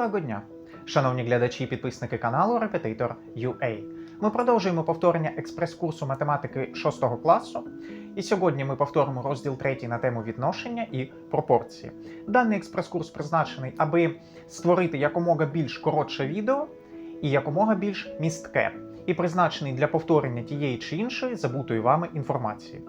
Доброго дня, шановні глядачі і підписники каналу Repetitor UA. Ми продовжуємо повторення експрес-курсу математики 6 класу. І сьогодні ми повторимо розділ 3 на тему відношення і пропорції. Даний експрес-курс призначений, аби створити якомога більш коротше відео і якомога більш містке, і призначений для повторення тієї чи іншої забутої вами інформації.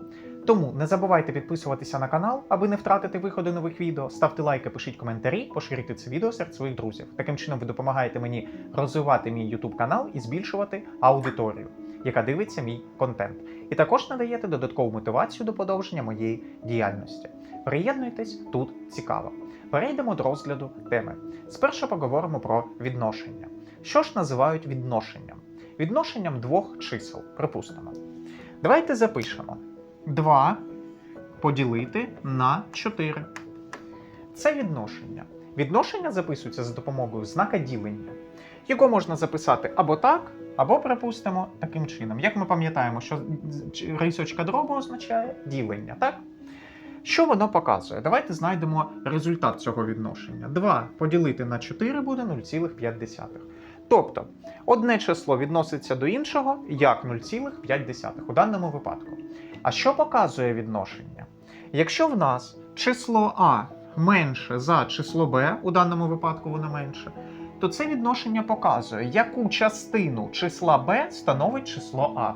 Тому не забувайте підписуватися на канал, аби не втратити виходи нових відео. Ставте лайки, пишіть коментарі, поширюйте це відео серед своїх друзів. Таким чином ви допомагаєте мені розвивати мій YouTube канал і збільшувати аудиторію, яка дивиться мій контент. І також надаєте додаткову мотивацію до подовження моєї діяльності. Приєднуйтесь тут цікаво. Перейдемо до розгляду теми. Спершу поговоримо про відношення. Що ж називають відношенням? Відношенням двох чисел, припустимо. Давайте запишемо. 2 поділити на 4. Це відношення. Відношення записується за допомогою знака ділення. Його можна записати або так, або, припустимо, таким чином. Як ми пам'ятаємо, що рисочка дробу означає ділення, так? Що воно показує? Давайте знайдемо результат цього відношення. 2 поділити на 4 буде 0,5. Тобто, одне число відноситься до іншого як 0,5 у даному випадку. А що показує відношення? Якщо в нас число А менше за число Б, у даному випадку воно менше, то це відношення показує, яку частину числа Б становить число А.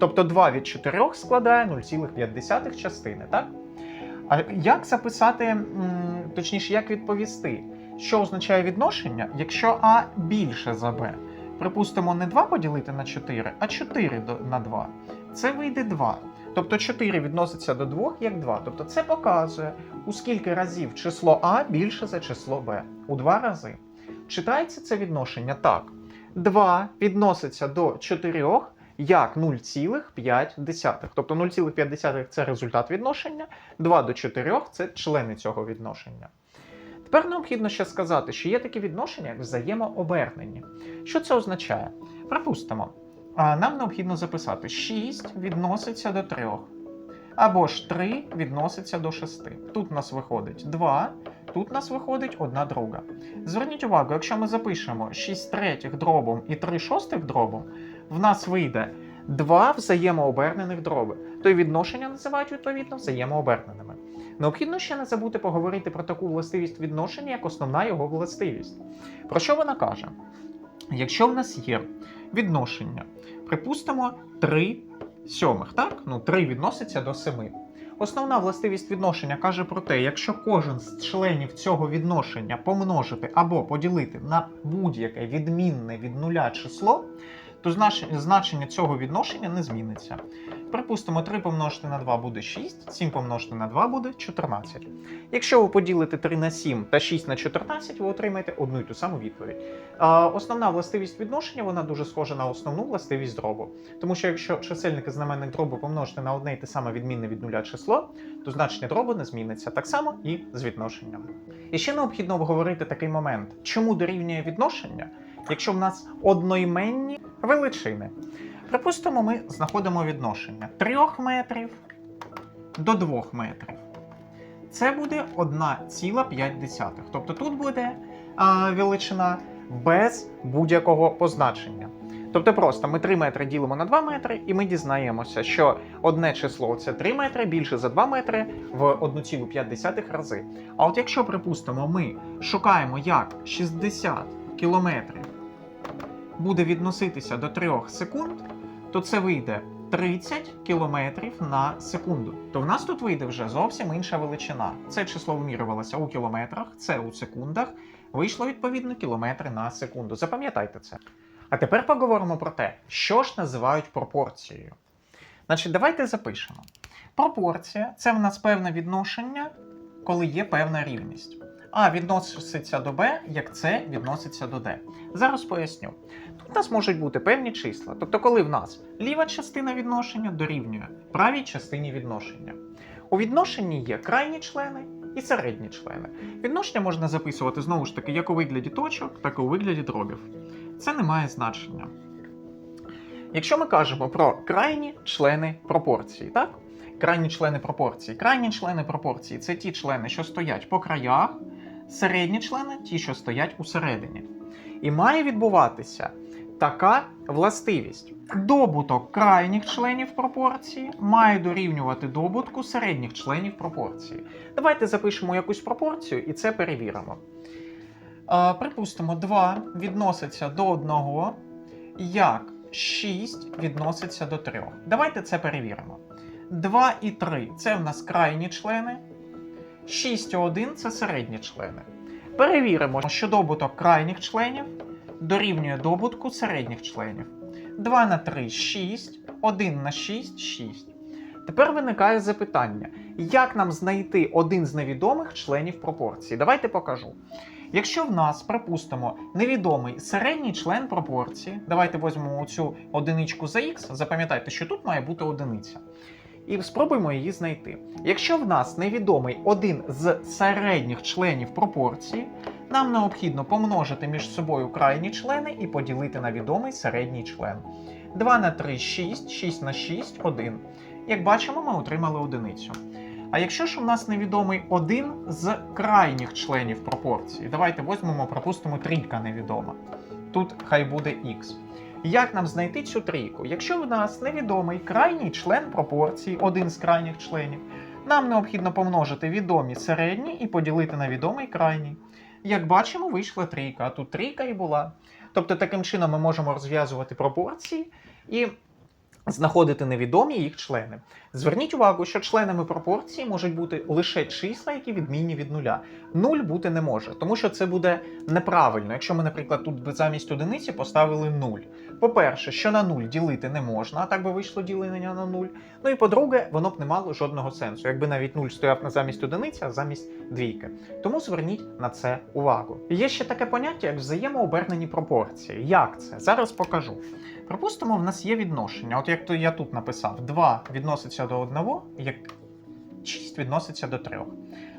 Тобто 2 від 4 складає 0,5 частини, так? А як записати, точніше, як відповісти? Що означає відношення, якщо А більше за Б? Припустимо, не 2 поділити на 4, а 4 на 2. Це вийде 2. Тобто 4 відноситься до 2 як 2. Тобто це показує, у скільки разів число А більше за число Б. У 2 рази. Читається це відношення так. 2 відноситься до 4 як 0,5. Тобто 0,5 це результат відношення, 2 до 4 це члени цього відношення. Тепер необхідно ще сказати, що є такі відношення, як взаємообернені. Що це означає? Припустимо, нам необхідно записати 6 відноситься до 3. Або ж 3 відноситься до 6. Тут у нас виходить 2, тут у нас виходить 1 друга. Зверніть увагу, якщо ми запишемо 6 третіх дробом і 3 шостих дробом, в нас вийде 2 взаємообернених дроби. То й відношення називають відповідно взаємооберненими. Необхідно ще не забути поговорити про таку властивість відношення, як основна його властивість. Про що вона каже? Якщо в нас є відношення, припустимо 3 сьомих, так? Ну, 3 відноситься до 7. Основна властивість відношення каже про те, якщо кожен з членів цього відношення помножити або поділити на будь-яке відмінне від нуля число, то значення- цього відношення не зміниться. Припустимо, 3 помножити на 2 буде 6, 7 помножити на 2 буде 14. Якщо ви поділите 3 на 7 та 6 на 14, ви отримаєте одну і ту саму відповідь. Основна властивість відношення вона дуже схожа на основну властивість дробу. Тому що якщо чисельник і знаменник дробу помножити на одне і те саме відмінне від нуля число, то значення дробу не зміниться. Так само і з відношенням. І ще необхідно обговорити такий момент, чому дорівнює відношення, якщо в нас одноіменні величини. Припустимо, ми знаходимо відношення 3 метрів до 2 метрів. Це буде 1,5. Тобто тут буде а, величина без будь-якого позначення. Тобто просто ми 3 метри ділимо на 2 метри, і ми дізнаємося, що одне число це 3 метри більше за 2 метри в 1,5 рази. А от якщо, припустимо, ми шукаємо, як 60 кілометрів буде відноситися до 3 секунд, то це вийде 30 кілометрів на секунду. То в нас тут вийде вже зовсім інша величина. Це число вимірювалося у кілометрах, це у секундах. Вийшло відповідно кілометри на секунду. Запам'ятайте це. А тепер поговоримо про те, що ж називають пропорцією. Значить, давайте запишемо. Пропорція це в нас певне відношення, коли є певна рівність. А відноситься до Б, як С відноситься до Д. Зараз поясню. У нас можуть бути певні числа. Тобто, коли в нас ліва частина відношення дорівнює правій частині відношення. У відношенні є крайні члени і середні члени. Відношення можна записувати знову ж таки як у вигляді точок, так і у вигляді дробів. Це не має значення. Якщо ми кажемо про крайні члени пропорції, так? Крайні члени пропорції. Крайні члени пропорції це ті члени, що стоять по краях середні члени ті, що стоять усередині. І має відбуватися така властивість. Добуток крайніх членів пропорції має дорівнювати добутку середніх членів пропорції. Давайте запишемо якусь пропорцію і це перевіримо. Е, припустимо, 2 відноситься до 1, як 6 відноситься до 3. Давайте це перевіримо. 2 і 3 це в нас крайні члени. 6 і 1 це середні члени. Перевіримо, що добуток крайніх членів дорівнює добутку середніх членів. 2 на 3 6, 1 на 6 6. Тепер виникає запитання: як нам знайти один з невідомих членів пропорції? Давайте покажу. Якщо в нас, припустимо, невідомий середній член пропорції, давайте візьмемо цю одиничку за х, запам'ятайте, що тут має бути одиниця. І спробуємо її знайти. Якщо в нас невідомий один з середніх членів пропорції, нам необхідно помножити між собою крайні члени і поділити на відомий середній член. 2 на 3 6, 6 на 6 1. Як бачимо, ми отримали одиницю. А якщо ж у нас невідомий один з крайніх членів пропорції, давайте візьмемо, пропустимо трійка невідома. Тут хай буде х. Як нам знайти цю трійку? Якщо в нас невідомий крайній член пропорції, один з крайніх членів, нам необхідно помножити відомі середні і поділити на відомий крайній. Як бачимо, вийшла трійка, а тут трійка і була. Тобто таким чином ми можемо розв'язувати пропорції і знаходити невідомі їх члени. Зверніть увагу, що членами пропорції можуть бути лише числа, які відмінні від нуля. Нуль бути не може, тому що це буде неправильно, якщо ми, наприклад, тут замість одиниці поставили нуль. По-перше, що на нуль ділити не можна, а так би вийшло ділення на нуль. Ну і по-друге, воно б не мало жодного сенсу, якби навіть нуль стояв не замість одиниці, а замість двійки. Тому зверніть на це увагу. Є ще таке поняття, як взаємообернені пропорції. Як це? Зараз покажу. Припустимо, в нас є відношення. От як то я тут написав, 2 відноситься до 1, як 6 відноситься до 3.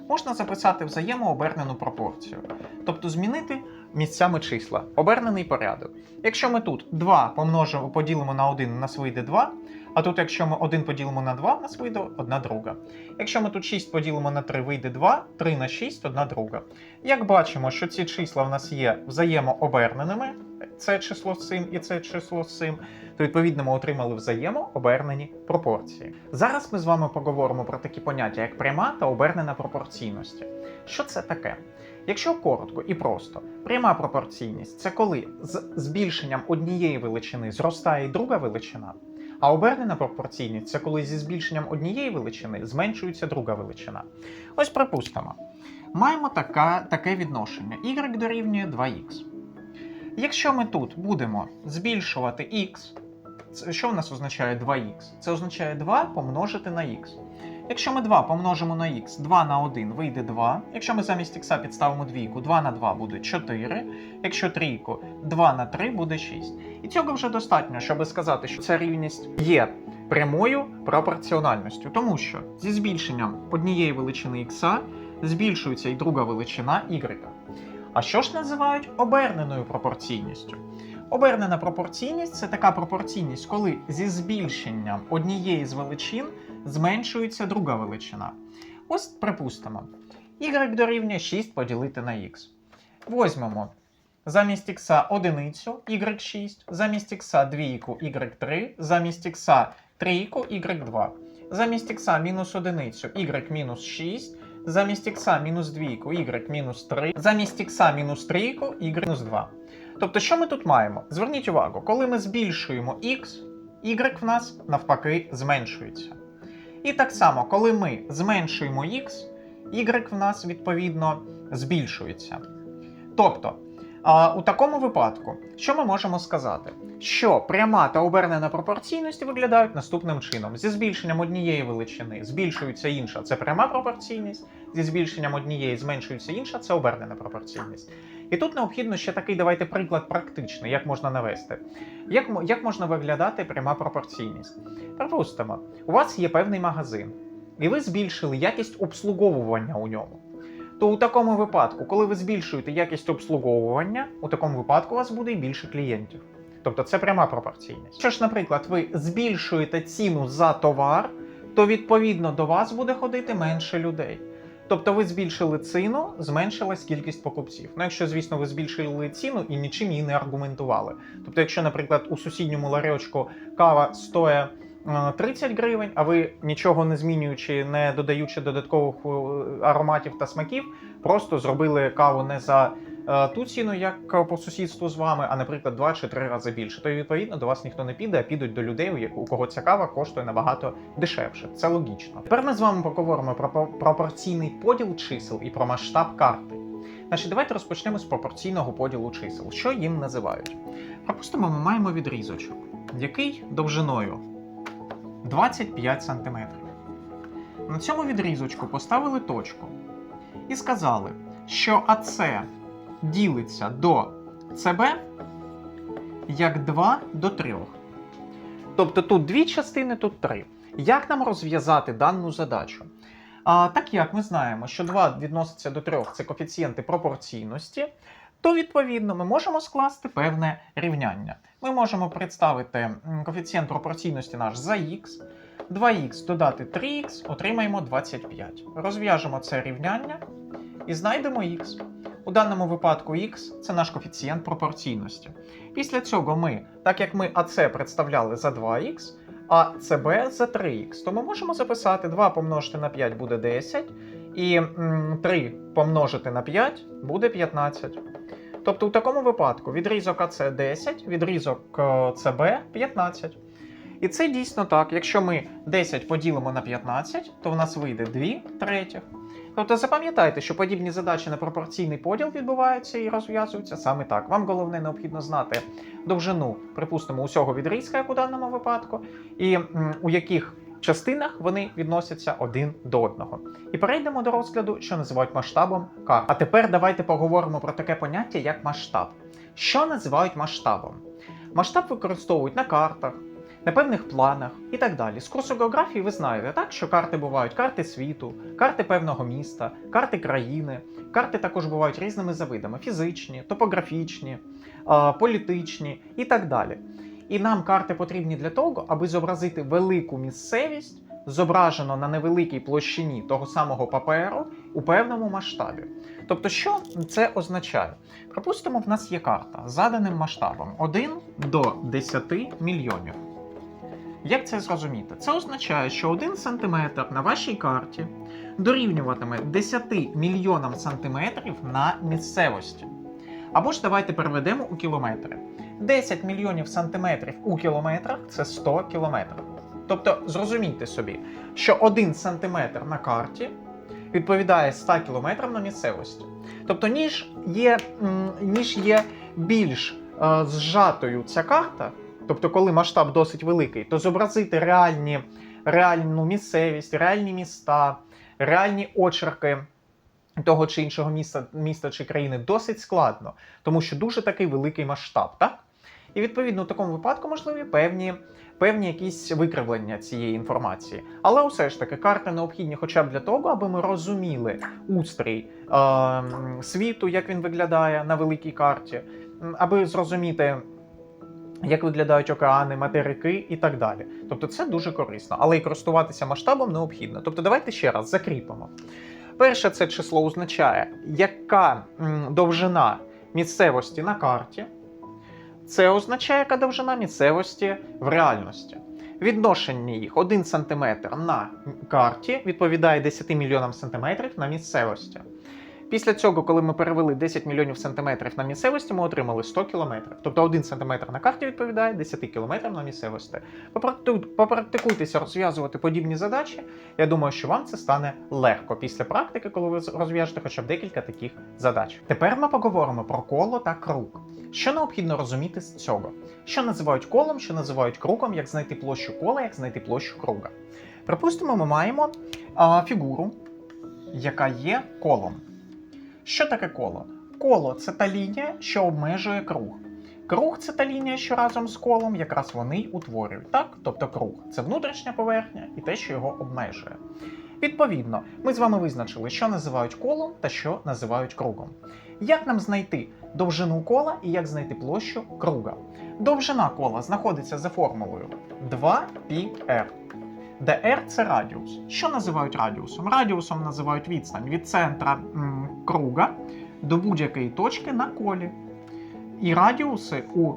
Можна записати взаємообернену пропорцію, тобто змінити місцями числа, обернений порядок. Якщо ми тут 2 помножимо, поділимо на 1, у нас вийде 2, а тут, якщо ми 1 поділимо на 2, у нас вийде 1 друга. Якщо ми тут 6 поділимо на 3, вийде 2, 3 на 6, 1 друга. Як бачимо, що ці числа в нас є взаємооберненими, це число з цим і це число з цим, то відповідно ми отримали взаємообернені пропорції. Зараз ми з вами поговоримо про такі поняття, як пряма та обернена пропорційності. Що це таке? Якщо коротко і просто, пряма пропорційність це коли з збільшенням однієї величини зростає друга величина. А обернена пропорційність це коли зі збільшенням однієї величини зменшується друга величина. Ось припустимо. Маємо така, таке відношення y дорівнює 2х. Якщо ми тут будемо збільшувати x, що в нас означає 2х? Це означає 2 помножити на х. Якщо ми 2 помножимо на х, 2 на 1 вийде 2. Якщо ми замість х підставимо двійку, 2 на 2 буде 4. Якщо трійку, 2 на 3 буде 6. І цього вже достатньо, щоб сказати, що ця рівність є прямою пропорціональністю, тому що зі збільшенням однієї величини х збільшується і друга величина y. А що ж називають оберненою пропорційністю? Обернена пропорційність це така пропорційність, коли зі збільшенням однієї з величин зменшується друга величина. Ось припустимо, y дорівнює 6 поділити на x. Возьмемо замість х одиницю y6, замість х двійку y3, замість х трійку y2, замість х мінус одиницю y мінус 6, замість х мінус двійку y мінус 3, замість х мінус трійку y мінус 2. Тобто, що ми тут маємо? Зверніть увагу, коли ми збільшуємо x, y в нас навпаки зменшується. І так само, коли ми зменшуємо x, y в нас відповідно збільшується. Тобто, а, у такому випадку, що ми можемо сказати? Що пряма та обернена пропорційності виглядають наступним чином: зі збільшенням однієї величини збільшується інша це пряма пропорційність, зі збільшенням однієї зменшується інша це обернена пропорційність. І тут необхідно ще такий давайте приклад практичний, як можна навести. Як, як можна виглядати пряма пропорційність? Припустимо, у вас є певний магазин, і ви збільшили якість обслуговування у ньому. То у такому випадку, коли ви збільшуєте якість обслуговування, у такому випадку у вас буде і більше клієнтів. Тобто це пряма пропорційність. Якщо ж, наприклад, ви збільшуєте ціну за товар, то відповідно до вас буде ходити менше людей. Тобто ви збільшили ціну, зменшилась кількість покупців. Ну, якщо, звісно, ви збільшили ціну і нічим її не аргументували. Тобто, якщо, наприклад, у сусідньому ларьочку кава стоїть 30 гривень, а ви нічого не змінюючи, не додаючи додаткових е, ароматів та смаків, просто зробили каву не за е, ту ціну, як по сусідству з вами, а, наприклад, два чи три рази більше. То відповідно до вас ніхто не піде, а підуть до людей, у кого ця кава коштує набагато дешевше. Це логічно. Тепер ми з вами поговоримо про пропорційний поділ чисел і про масштаб карти. Значить, давайте розпочнемо з пропорційного поділу чисел. Що їм називають? Припустимо, ми маємо відрізочок, який довжиною 25 см. На цьому відрізочку поставили точку і сказали, що АЦ ділиться до ЦБ як 2 до 3. Тобто тут дві частини, тут три. Як нам розв'язати дану задачу? А, так як ми знаємо, що 2 відноситься до 3 це коефіцієнти пропорційності, то відповідно ми можемо скласти певне рівняння. Ми можемо представити коефіцієнт пропорційності наш за х, 2х додати 3х, отримаємо 25. Розв'яжемо це рівняння і знайдемо х. У даному випадку х це наш коефіцієнт пропорційності. Після цього ми, так як ми АЦ представляли за 2х, а ЦБ за 3х, то ми можемо записати 2 помножити на 5 буде 10, і 3 помножити на 5 буде 15. Тобто у такому випадку відрізок АЦ 10, відрізок е, ЦБ 15. І це дійсно так. Якщо ми 10 поділимо на 15, то в нас вийде 2 третіх. Тобто запам'ятайте, що подібні задачі на пропорційний поділ відбуваються і розв'язуються саме так. Вам головне необхідно знати довжину, припустимо, усього відрізка, як у даному випадку, і у яких частинах вони відносяться один до одного. І перейдемо до розгляду, що називають масштабом карт. А тепер давайте поговоримо про таке поняття, як масштаб. Що називають масштабом? Масштаб використовують на картах, на певних планах і так далі. З курсу географії ви знаєте, так, що карти бувають карти світу, карти певного міста, карти країни. Карти також бувають різними за видами: фізичні, топографічні, політичні і так далі. І нам карти потрібні для того, аби зобразити велику місцевість, зображено на невеликій площині того самого паперу у певному масштабі. Тобто, що це означає? Припустимо, в нас є карта з заданим масштабом 1 до 10 мільйонів. Як це зрозуміти? Це означає, що 1 см на вашій карті дорівнюватиме 10 мільйонам сантиметрів на місцевості. Або ж давайте переведемо у кілометри. 10 мільйонів сантиметрів у кілометрах це 100 кілометрів. Тобто зрозумійте собі, що 1 сантиметр на карті відповідає 100 кілометрам на місцевості. Тобто, ніж є, ніж є більш е, зжатою ця карта, тобто, коли масштаб досить великий, то зобразити реальні, реальну місцевість, реальні міста, реальні очерки того чи іншого міста, міста чи країни досить складно, тому що дуже такий великий масштаб, так? І відповідно у такому випадку можливі певні, певні якісь викривлення цієї інформації. Але усе ж таки карти необхідні хоча б для того, аби ми розуміли устрій е, світу, як він виглядає на великій карті, аби зрозуміти. Як виглядають океани, материки і так далі. Тобто це дуже корисно, але і користуватися масштабом необхідно. Тобто, давайте ще раз закріпимо. Перше, це число означає, яка довжина місцевості на карті. Це означає, яка довжина місцевості в реальності. Відношення їх 1 см на карті відповідає 10 мільйонам сантиметрів на місцевості. Після цього, коли ми перевели 10 мільйонів сантиметрів на місцевості, ми отримали 100 кілометрів. Тобто 1 сантиметр на карті відповідає 10 кілометрам на місцевості. Попрактикуйтеся розв'язувати подібні задачі. Я думаю, що вам це стане легко після практики, коли ви розв'яжете хоча б декілька таких задач. Тепер ми поговоримо про коло та круг. Що необхідно розуміти з цього? Що називають колом, що називають кругом, як знайти площу кола, як знайти площу круга. Припустимо, ми маємо а, фігуру, яка є колом. Що таке коло? Коло це та лінія, що обмежує круг. Круг це та лінія, що разом з колом якраз вони й утворюють, так? Тобто круг це внутрішня поверхня і те, що його обмежує. Відповідно, ми з вами визначили, що називають колом та що називають кругом. Як нам знайти довжину кола і як знайти площу круга? Довжина кола знаходиться за формулою 2πr. де r це радіус. Що називають радіусом? Радіусом називають відстань від центра м, круга до будь-якої точки на колі. І радіуси у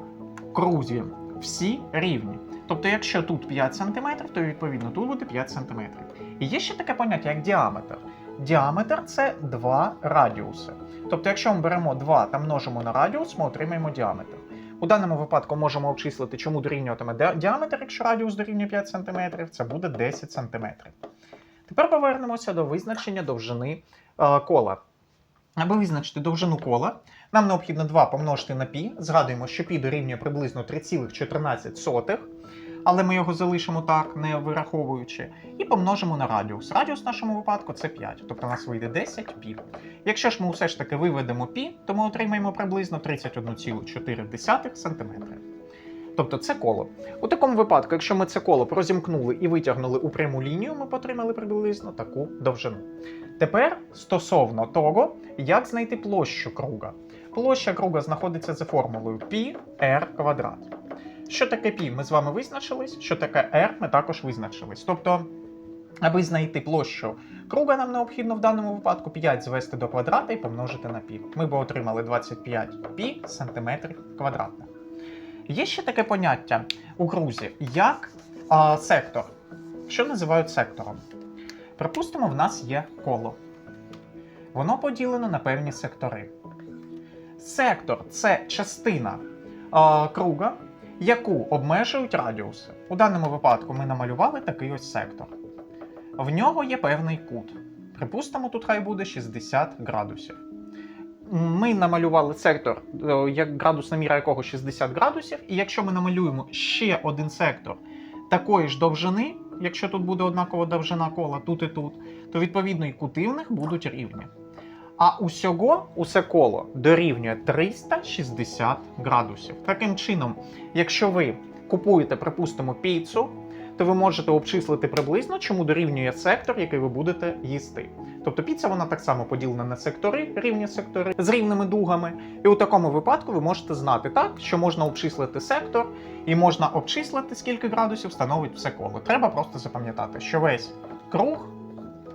крузі всі рівні. Тобто, якщо тут 5 см, то відповідно тут буде 5 см. І є ще таке поняття, як діаметр. Діаметр це два радіуси. Тобто, якщо ми беремо 2 та множимо на радіус, ми отримаємо діаметр. У даному випадку можемо обчислити, чому дорівнюватиме діаметр, якщо радіус дорівнює 5 см, це буде 10 см. Тепер повернемося до визначення довжини е, кола. Аби визначити довжину кола, нам необхідно 2 помножити на π. Згадуємо, що π дорівнює приблизно 3,14, але ми його залишимо так, не вираховуючи, і помножимо на радіус. Радіус в нашому випадку це 5, тобто у нас вийде 10 пі. Якщо ж ми все ж таки виведемо пі, то ми отримаємо приблизно 31,4 см. Тобто це коло. У такому випадку, якщо ми це коло розімкнули і витягнули у пряму лінію, ми отримали приблизно таку довжину. Тепер стосовно того, як знайти площу круга. Площа круга знаходиться за формулою πr квадрат. Що таке пі? Ми з вами визначились, що таке R ми також визначились. Тобто, аби знайти площу круга, нам необхідно в даному випадку 5 звести до квадрата і помножити на пі. Ми б отримали 25 пі сантиметрів квадратних. Є ще таке поняття у крузі, як а, сектор. Що називають сектором? Припустимо, в нас є коло. Воно поділено на певні сектори. Сектор це частина а, круга яку обмежують радіуси. У даному випадку ми намалювали такий ось сектор. В нього є певний кут. Припустимо, тут хай буде 60 градусів. Ми намалювали сектор, е, як градусна міра якого 60 градусів, і якщо ми намалюємо ще один сектор такої ж довжини, якщо тут буде однакова довжина кола тут і тут, то відповідно і кути в них будуть рівні. А усього усе коло дорівнює 360 градусів. Таким чином, якщо ви купуєте, припустимо, піцу, то ви можете обчислити приблизно, чому дорівнює сектор, який ви будете їсти. Тобто піца вона так само поділена на сектори, рівні сектори з рівними дугами. І у такому випадку ви можете знати так, що можна обчислити сектор, і можна обчислити, скільки градусів становить все коло. Треба просто запам'ятати, що весь круг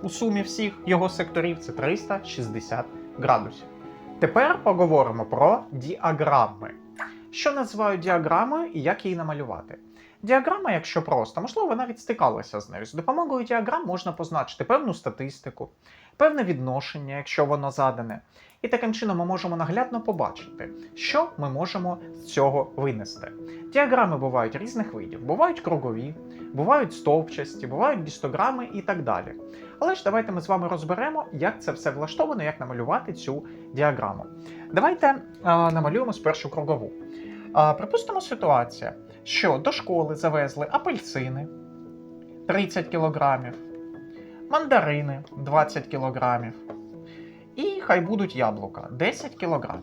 у сумі всіх його секторів це 360 градусів. Тепер поговоримо про діаграми. Що називають діаграмою і як її намалювати? Діаграма, якщо просто, можливо, ви навіть стикалися з нею. З допомогою діаграм можна позначити певну статистику, певне відношення, якщо воно задане. І таким чином ми можемо наглядно побачити, що ми можемо з цього винести. Діаграми бувають різних видів, бувають кругові, бувають стовпчасті, бувають гістограми і так далі. Але ж давайте ми з вами розберемо, як це все влаштовано, як намалювати цю діаграму. Давайте а, намалюємо спершу кругову. А, припустимо ситуація, що до школи завезли апельсини 30 кг, мандарини 20 кг, і хай будуть яблука 10 кг.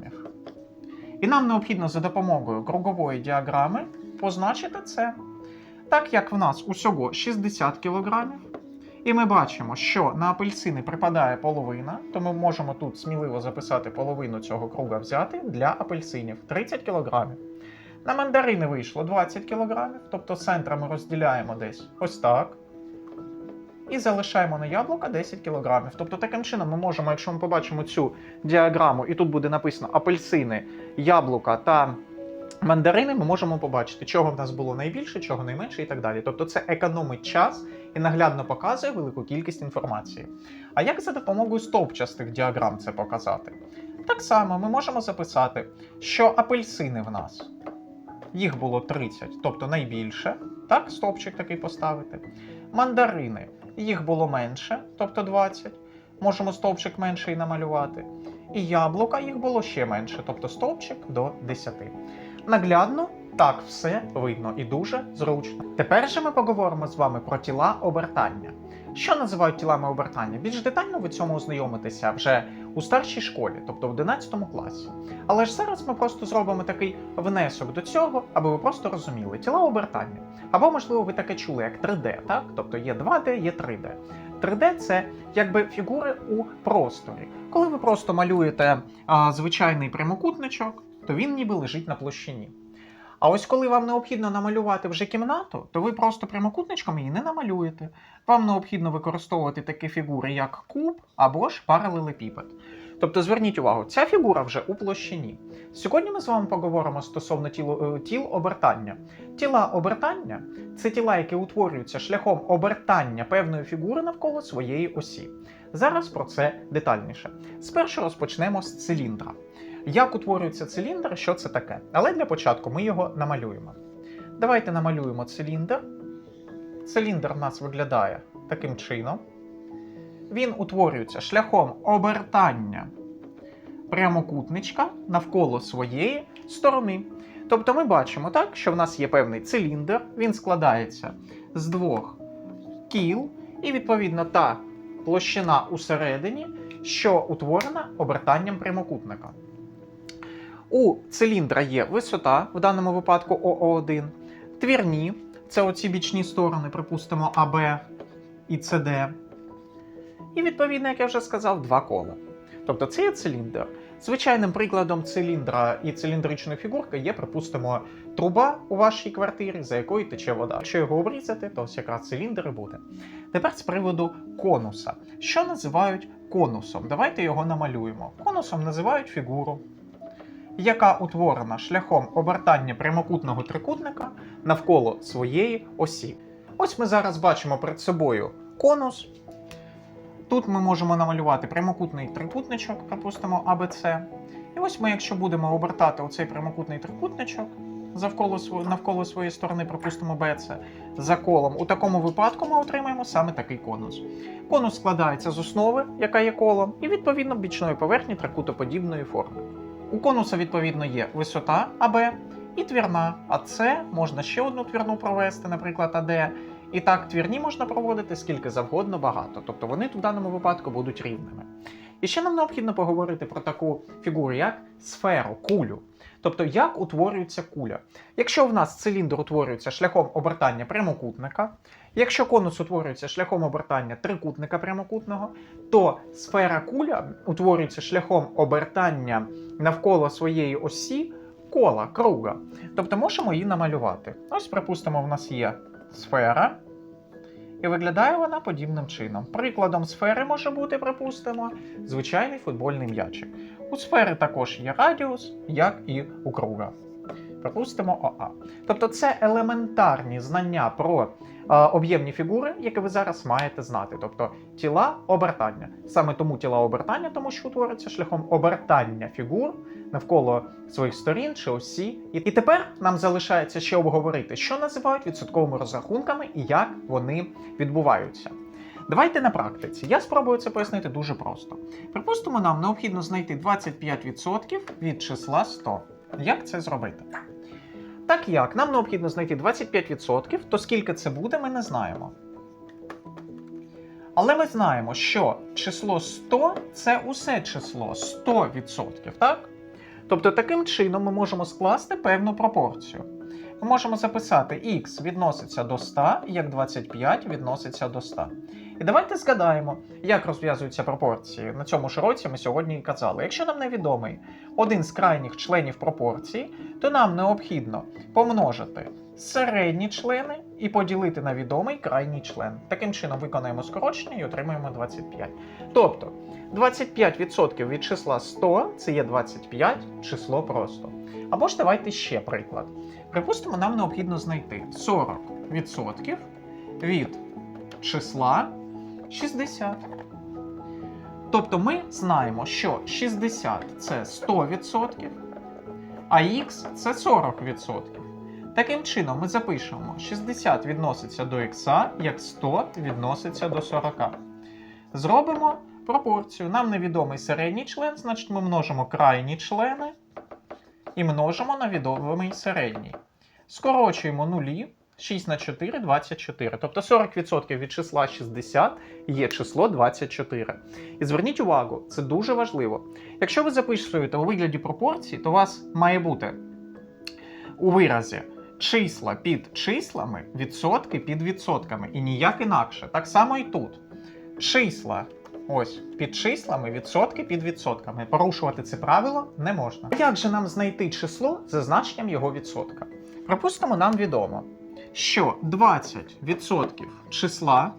І нам необхідно за допомогою кругової діаграми позначити це. Так як в нас усього 60 кг, і ми бачимо, що на апельсини припадає половина, то ми можемо тут сміливо записати половину цього круга взяти для апельсинів 30 кг. На мандарини вийшло 20 кг, тобто центра ми розділяємо десь ось так. І залишаємо на яблука 10 кг. Тобто таким чином ми можемо, якщо ми побачимо цю діаграму, і тут буде написано апельсини, яблука та мандарини, ми можемо побачити, чого в нас було найбільше, чого найменше і так далі. Тобто це економить час і наглядно показує велику кількість інформації. А як за допомогою стовпчастих діаграм це показати? Так само ми можемо записати, що апельсини в нас їх було 30, тобто найбільше, так, стовпчик такий поставити. Мандарини їх було менше, тобто 20. Можемо стовпчик менший намалювати. І яблука їх було ще менше, тобто стовпчик до 10. Наглядно так все видно і дуже зручно. Тепер же ми поговоримо з вами про тіла обертання. Що називають тілами обертання? Більш детально ви цьому ознайомитеся вже у старшій школі, тобто в 11 класі. Але ж зараз ми просто зробимо такий внесок до цього, аби ви просто розуміли тіла обертання. Або, можливо, ви таке чули, як 3D, так? Тобто є 2D, є 3D. 3D це якби фігури у просторі. Коли ви просто малюєте а, звичайний прямокутничок, то він ніби лежить на площині. А ось коли вам необхідно намалювати вже кімнату, то ви просто прямокутничком її не намалюєте. Вам необхідно використовувати такі фігури, як куб або ж паралелепіпед. Тобто зверніть увагу, ця фігура вже у площині. Сьогодні ми з вами поговоримо стосовно тіл, е, тіл обертання. Тіла обертання це тіла, які утворюються шляхом обертання певної фігури навколо своєї осі. Зараз про це детальніше. Спершу розпочнемо з циліндра. Як утворюється циліндр, що це таке? Але для початку ми його намалюємо. Давайте намалюємо циліндр. Циліндр у нас виглядає таким чином. Він утворюється шляхом обертання прямокутничка навколо своєї сторони. Тобто ми бачимо так, що в нас є певний циліндр, він складається з двох кіл, і відповідно та площина усередині, що утворена обертанням прямокутника. У циліндра є висота, в даному випадку ОО1, твірні, це оці бічні сторони, припустимо, АБ і СД. І відповідно, як я вже сказав, два кола. Тобто це є циліндр. Звичайним прикладом циліндра і циліндричної фігурки є, припустимо, труба у вашій квартирі, за якою тече вода. Якщо його обрізати, то ось якраз циліндр і буде. Тепер з приводу конуса. Що називають конусом? Давайте його намалюємо. Конусом називають фігуру, яка утворена шляхом обертання прямокутного трикутника навколо своєї осі. Ось ми зараз бачимо перед собою конус. Тут ми можемо намалювати прямокутний трикутничок, припустимо АБЦ. І ось ми, якщо будемо обертати оцей прямокутний трикутничок завколо навколо своєї сторони, припустимо БЦ, за колом, у такому випадку ми отримаємо саме такий конус. Конус складається з основи, яка є колом, і відповідно бічної поверхні трикутоподібної форми. У конуса, відповідно, є висота АБ і твірна, а С можна ще одну твірну провести, наприклад, АД. І так, твірні можна проводити скільки завгодно багато, тобто вони в даному випадку будуть рівними. І ще нам необхідно поговорити про таку фігуру, як сферу, кулю. Тобто, як утворюється куля. Якщо в нас циліндр утворюється шляхом обертання прямокутника, якщо конус утворюється шляхом обертання трикутника прямокутного, то сфера куля утворюється шляхом обертання навколо своєї осі кола, круга. Тобто можемо її намалювати. Ось, припустимо, в нас є сфера. І виглядає вона подібним чином. Прикладом сфери може бути, припустимо, звичайний футбольний м'ячик. У сфери також є радіус, як і у круга. Припустимо ОА. Тобто це елементарні знання про е, об'ємні фігури, які ви зараз маєте знати. Тобто тіла обертання. Саме тому тіла обертання, тому що утворюється шляхом обертання фігур навколо своїх сторін чи осі. І, і тепер нам залишається ще обговорити, що називають відсотковими розрахунками і як вони відбуваються. Давайте на практиці. Я спробую це пояснити дуже просто. Припустимо, нам необхідно знайти 25% від числа 100. Як це зробити? Так як нам необхідно знайти 25%, то скільки це буде, ми не знаємо. Але ми знаємо, що число 100 це усе число 100%, так? Тобто таким чином ми можемо скласти певну пропорцію. Ми можемо записати x відноситься до 100, як 25 відноситься до 100. І давайте згадаємо, як розв'язуються пропорції. На цьому ж році ми сьогодні і казали. Якщо нам невідомий один з крайніх членів пропорції, то нам необхідно помножити середні члени і поділити на відомий крайній член. Таким чином виконаємо скорочення і отримаємо 25. Тобто 25% від числа 100 це є 25 число просто. Або ж давайте ще приклад. Припустимо, нам необхідно знайти 40% від числа 60. Тобто ми знаємо, що 60 це 100%, а х це 40%. Таким чином, ми запишемо 60 відноситься до х, як 100 відноситься до 40. Зробимо пропорцію. Нам невідомий середній член, значить ми множимо крайні члени і множимо на відомий середній. Скорочуємо нулі. 6 на 4 24. Тобто 40% від числа 60 є число 24. І зверніть увагу, це дуже важливо. Якщо ви записуєте у вигляді пропорцій, то у вас має бути у виразі числа під числами, відсотки під відсотками. І ніяк інакше. Так само і тут. Числа ось під числами, відсотки під відсотками. Порушувати це правило не можна. Як же нам знайти число за значенням його відсотка? Припустимо, нам відомо, що 20% числа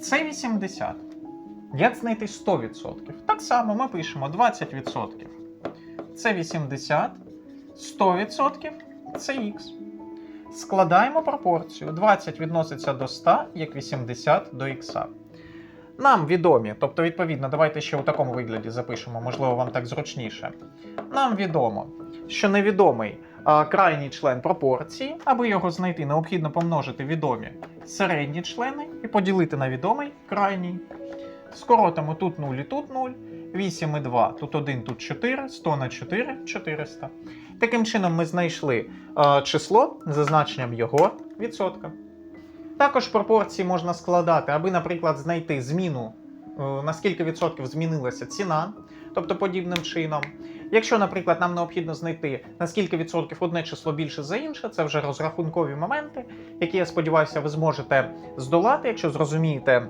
це 80. Як знайти 100%? Так само ми пишемо 20%. Це 80, 100% це х. Складаємо пропорцію. 20 відноситься до 100, як 80 до х. Нам відомі, тобто, відповідно, давайте ще у такому вигляді запишемо, можливо, вам так зручніше. Нам відомо, що невідомий крайній член пропорції, аби його знайти, необхідно помножити відомі середні члени і поділити на відомий крайній. Скоротимо тут 0 і тут 0. 8 і 2, тут 1, тут 4, 100 на 4 400. Таким чином, ми знайшли е, число за значенням його відсотка. Також пропорції можна складати, аби, наприклад, знайти зміну, е, на скільки відсотків змінилася ціна, тобто подібним чином. Якщо, наприклад, нам необхідно знайти на скільки відсотків одне число більше за інше, це вже розрахункові моменти, які я сподіваюся, ви зможете здолати, якщо зрозумієте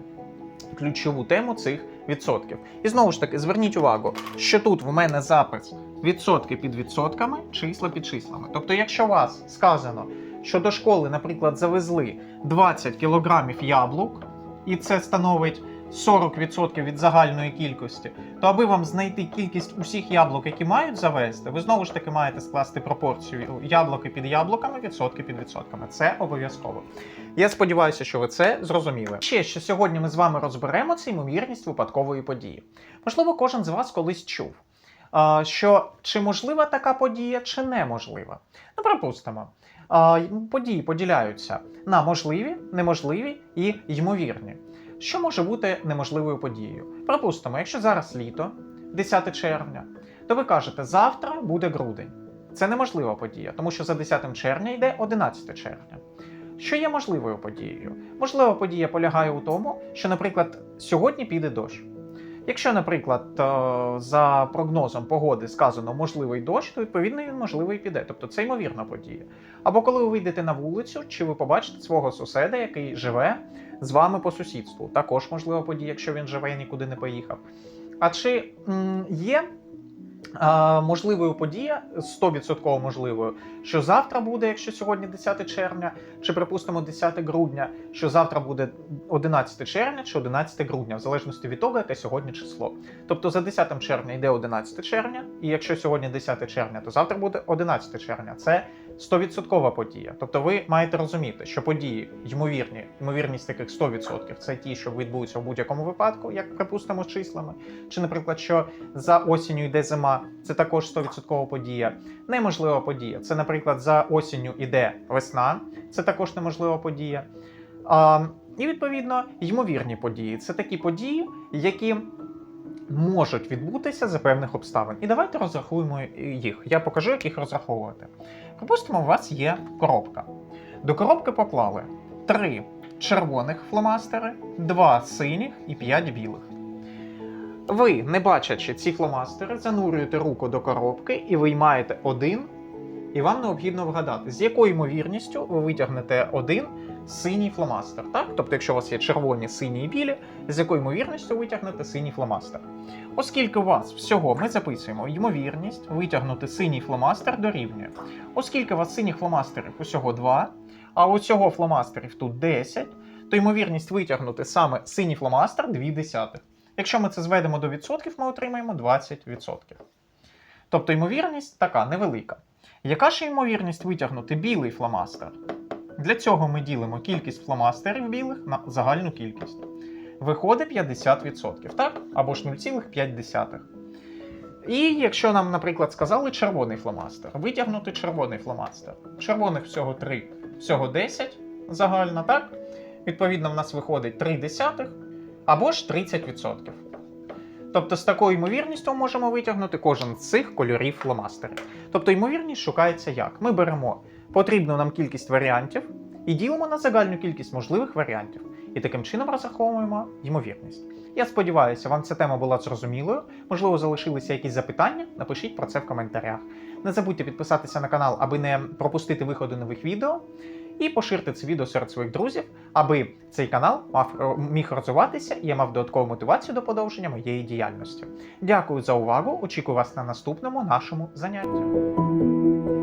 ключову тему цих відсотків. І знову ж таки, зверніть увагу, що тут в мене запис відсотки під відсотками, числа під числами. Тобто, якщо у вас сказано, що до школи, наприклад, завезли 20 кілограмів яблук, і це становить 40% від загальної кількості, то аби вам знайти кількість усіх яблук, які мають завезти, ви знову ж таки маєте скласти пропорцію яблуки під яблуками, відсотки під відсотками. Це обов'язково. Я сподіваюся, що ви це зрозуміли. Ще що сьогодні ми з вами розберемо це ймовірність випадкової події. Можливо, кожен з вас колись чув, що чи можлива така подія, чи неможлива. Ну, припустимо. Події поділяються на можливі, неможливі і ймовірні. Що може бути неможливою подією? Припустимо, якщо зараз літо, 10 червня, то ви кажете, завтра буде грудень. Це неможлива подія, тому що за 10 червня йде 11 червня. Що є можливою подією? Можлива подія полягає у тому, що, наприклад, сьогодні піде дощ. Якщо, наприклад, е, за прогнозом погоди сказано можливий дощ, то відповідно він можливий піде. Тобто це ймовірна подія. Або коли ви вийдете на вулицю, чи ви побачите свого сусіда, який живе з вами по сусідству. Також можлива подія, якщо він живе і нікуди не поїхав. А чи є можливою подія, 100% можливою, що завтра буде, якщо сьогодні 10 червня, чи припустимо 10 грудня, що завтра буде 11 червня чи 11 грудня, в залежності від того, яке сьогодні число. Тобто за 10 червня йде 11 червня, і якщо сьогодні 10 червня, то завтра буде 11 червня. Це 100% подія. Тобто ви маєте розуміти, що події ймовірні, ймовірність таких 100% це ті, що відбудуться в будь-якому випадку, як припустимо числами. Чи, наприклад, що за осінню йде зима, це також 100% подія. Неможлива подія. Це, наприклад, за осінню йде весна, це також неможлива подія. А, і відповідно ймовірні події. Це такі події, які можуть відбутися за певних обставин. І давайте розрахуємо їх. Я покажу, як їх розраховувати. Припустимо, у вас є коробка. До коробки поклали три червоних фломастери, два синіх і п'ять білих. Ви, не бачачи ці фломастери, занурюєте руку до коробки і виймаєте один. І вам необхідно вгадати, з якою ймовірністю ви витягнете один синій фломастер. Так? Тобто, якщо у вас є червоні, сині і білі, з якою ймовірністю витягнете синій фломастер. Оскільки у вас всього ми записуємо ймовірність витягнути синій фломастер дорівнює. Оскільки у вас синіх фломастерів усього 2, а усього фломастерів тут 10, то ймовірність витягнути саме синій фломастер 2 десятих. Якщо ми це зведемо до відсотків, ми отримаємо 20%. Тобто ймовірність така невелика. Яка ж ймовірність витягнути білий фломастер? Для цього ми ділимо кількість фломастерів білих на загальну кількість. Виходить 50%, так? Або ж 0,5. І якщо нам, наприклад, сказали червоний фломастер, витягнути червоний фломастер. Червоних всього 3, всього 10 загально, так? Відповідно, в нас виходить 3 десятих або ж 30%. Тобто з такою ймовірністю можемо витягнути кожен з цих кольорів фломастерів. Тобто ймовірність шукається як? Ми беремо потрібну нам кількість варіантів і ділимо на загальну кількість можливих варіантів. І таким чином розраховуємо ймовірність. Я сподіваюся, вам ця тема була зрозумілою. Можливо, залишилися якісь запитання. Напишіть про це в коментарях. Не забудьте підписатися на канал, аби не пропустити виходу нових відео. І поширте це відео серед своїх друзів, аби цей канал мав міг розвиватися і я мав додаткову мотивацію до подовження моєї діяльності. Дякую за увагу. Очікую вас на наступному нашому занятті.